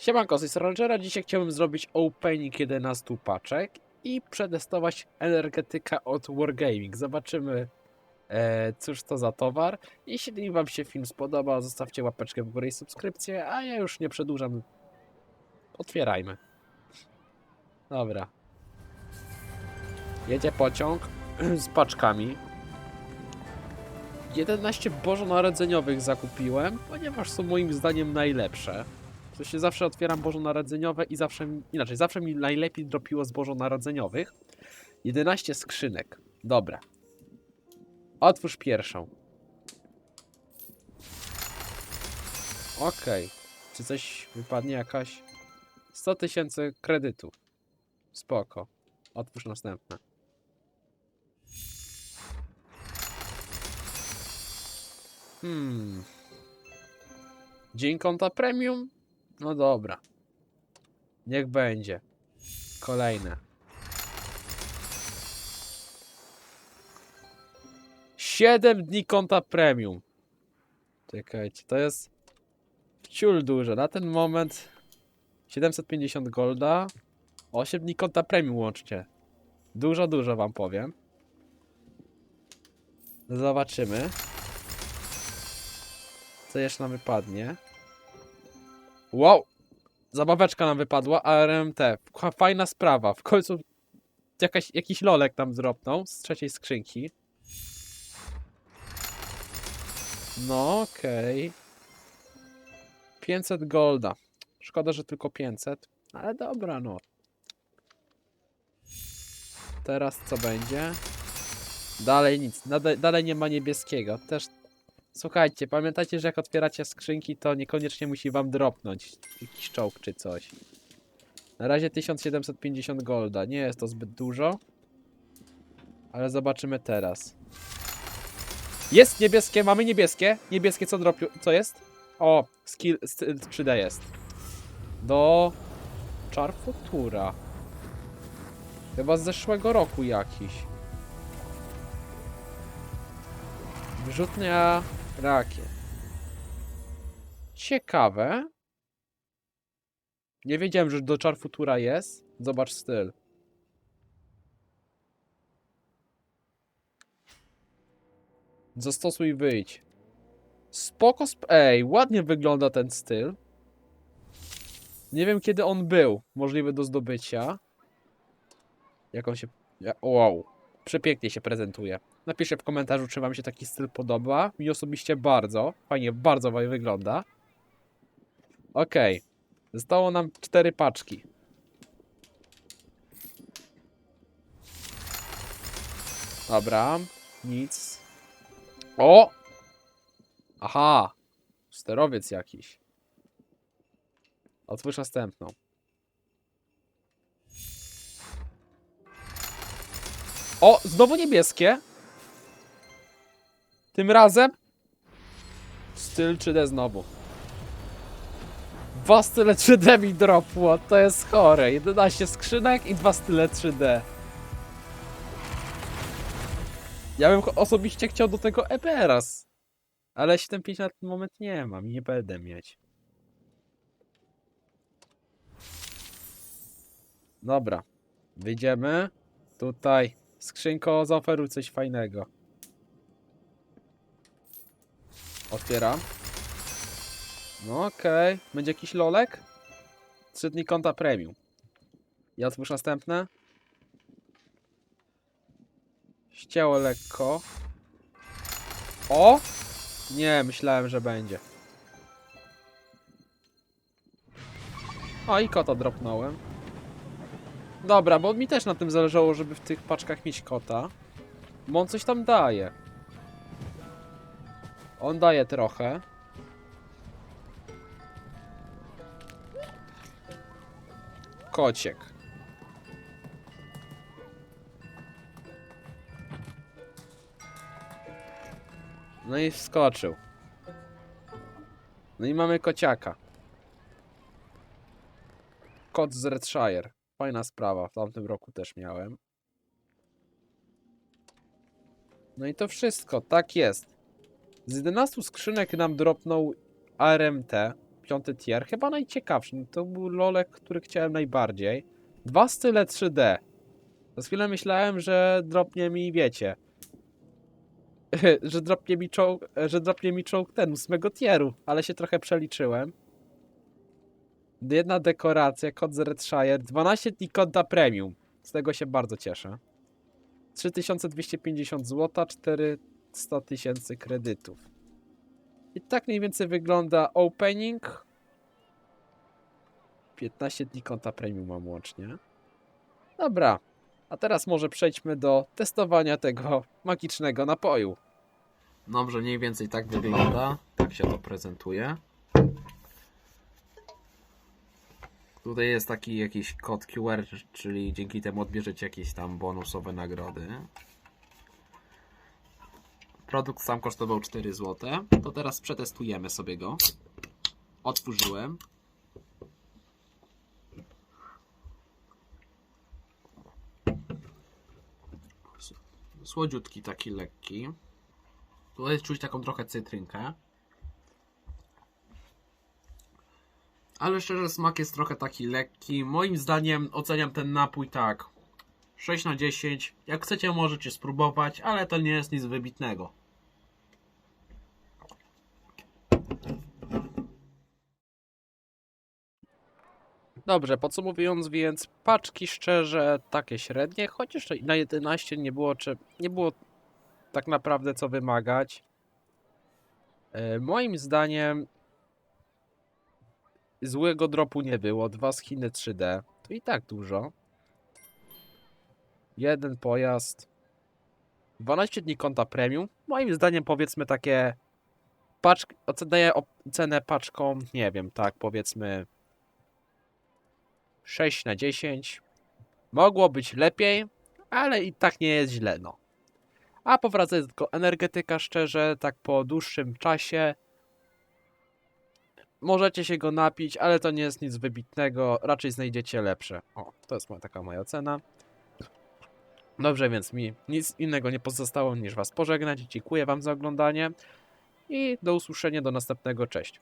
Siemanko, z Rangera. Dzisiaj chciałbym zrobić opening 11 paczek i przetestować energetyka od Wargaming. Zobaczymy, e, cóż to za towar. Jeśli Wam się film spodoba, zostawcie łapeczkę w górę i subskrypcję, a ja już nie przedłużam. Otwierajmy. Dobra. Jedzie pociąg z paczkami. 11 bożonarodzeniowych zakupiłem, ponieważ są moim zdaniem najlepsze. W sensie zawsze otwieram bożonarodzeniowe i zawsze, inaczej, zawsze mi najlepiej dropiło z bożonarodzeniowych. 11 skrzynek. Dobra. Otwórz pierwszą. Okej. Czy coś wypadnie jakaś? 100 tysięcy kredytu. Spoko. Otwórz następne. Hmm. Dzień konta premium? No dobra. Niech będzie. Kolejne. Siedem dni konta premium. Czekajcie, to jest wciul dużo. Na ten moment 750 golda. 8 dni konta premium łącznie. Dużo, dużo wam powiem. Zobaczymy. Co jeszcze nam wypadnie? Wow! Zabaweczka nam wypadła, ARMT. Fa- Fajna sprawa. W końcu jakaś, jakiś lolek nam zdropnął z trzeciej skrzynki. No, okej. 500 golda. Szkoda, że tylko 500. Ale dobra, no. Teraz co będzie? Dalej nic. Dalej nie ma niebieskiego. Też Słuchajcie, pamiętajcie, że jak otwieracie skrzynki, to niekoniecznie musi wam dropnąć jakiś czołg czy coś. Na razie 1750 golda. Nie jest to zbyt dużo. Ale zobaczymy teraz. Jest niebieskie, mamy niebieskie. Niebieskie co dropiu, co jest? O, skill styl 3D jest. Do Czar Futura. Chyba z zeszłego roku jakiś. Wyrzutnia rakiet. Ciekawe. Nie wiedziałem, że do Czar Futura jest. Zobacz styl. Zastosuj wyjdź. Spoko sp Ej, ładnie wygląda ten styl. Nie wiem kiedy on był. Możliwy do zdobycia. Jak on się... Wow. Przepięknie się prezentuje. Napiszcie w komentarzu, czy wam się taki styl podoba. Mi osobiście bardzo. Fajnie, bardzo fajnie wygląda. Okej. Zostało nam cztery paczki. Dobra. Nic. O! Aha! Sterowiec jakiś. Otwórz następną. O! Znowu niebieskie. Tym razem styl 3D znowu. Dwa style 3D mi dropło, to jest chore. 11 skrzynek i dwa style 3D. Ja bym osobiście chciał do tego EPRS. Ale 7.5 na ten moment nie mam i nie będę mieć. Dobra. Wyjdziemy. Tutaj. Skrzynko, zaoferuj coś fajnego. Otwieram. No okej. Będzie jakiś lolek? Trzy dni konta premium. Ja otwórz następne. Ścięło lekko. O! Nie, myślałem, że będzie. O, i kota dropnąłem. Dobra, bo mi też na tym zależało, żeby w tych paczkach mieć kota. Bo on coś tam daje. On daje trochę. Kociek. No i wskoczył. No i mamy kociaka. Kot z Redshire. Fajna sprawa, w tamtym roku też miałem. No i to wszystko, tak jest. Z 11 skrzynek nam dropnął ARMT 25 tier, chyba najciekawszy. No To był lolek, który chciałem najbardziej. Dwa style 3D. Za chwilę myślałem, że dropnie mi, wiecie, że dropnie mi czołg, że dropnie mi czołg ten, ósmego tieru, ale się trochę przeliczyłem. Jedna dekoracja, kod z Redshire, 12 dni konta premium. Z tego się bardzo cieszę. 3250 zł, 400 tysięcy kredytów. I tak mniej więcej wygląda opening. 15 dni konta premium mam łącznie. Dobra, a teraz może przejdźmy do testowania tego magicznego napoju. Dobrze, mniej więcej tak wygląda. Tak się to prezentuje. Tutaj jest taki jakiś kod QR, czyli dzięki temu odbierzecie jakieś tam bonusowe nagrody. Produkt sam kosztował 4 zł. To teraz przetestujemy sobie go. Otworzyłem. Słodziutki, taki lekki. Tutaj czuć taką trochę cytrynkę. Ale szczerze smak jest trochę taki lekki. Moim zdaniem oceniam ten napój tak. 6 na 10. Jak chcecie możecie spróbować, ale to nie jest nic wybitnego. Dobrze, podsumowując więc, paczki szczerze takie średnie, chociaż na 11 nie było, czy, nie było tak naprawdę co wymagać. E, moim zdaniem złego dropu nie było, dwa skiny 3D, to i tak dużo. Jeden pojazd, 12 dni konta premium, moim zdaniem powiedzmy takie paczk, daję cenę paczką, nie wiem, tak powiedzmy 6 na 10. Mogło być lepiej, ale i tak nie jest źle, no. A powracając tylko energetyka, szczerze, tak po dłuższym czasie możecie się go napić, ale to nie jest nic wybitnego, raczej znajdziecie lepsze. O, to jest moja, taka moja ocena. Dobrze, więc mi nic innego nie pozostało niż Was pożegnać. Dziękuję Wam za oglądanie i do usłyszenia do następnego. Cześć.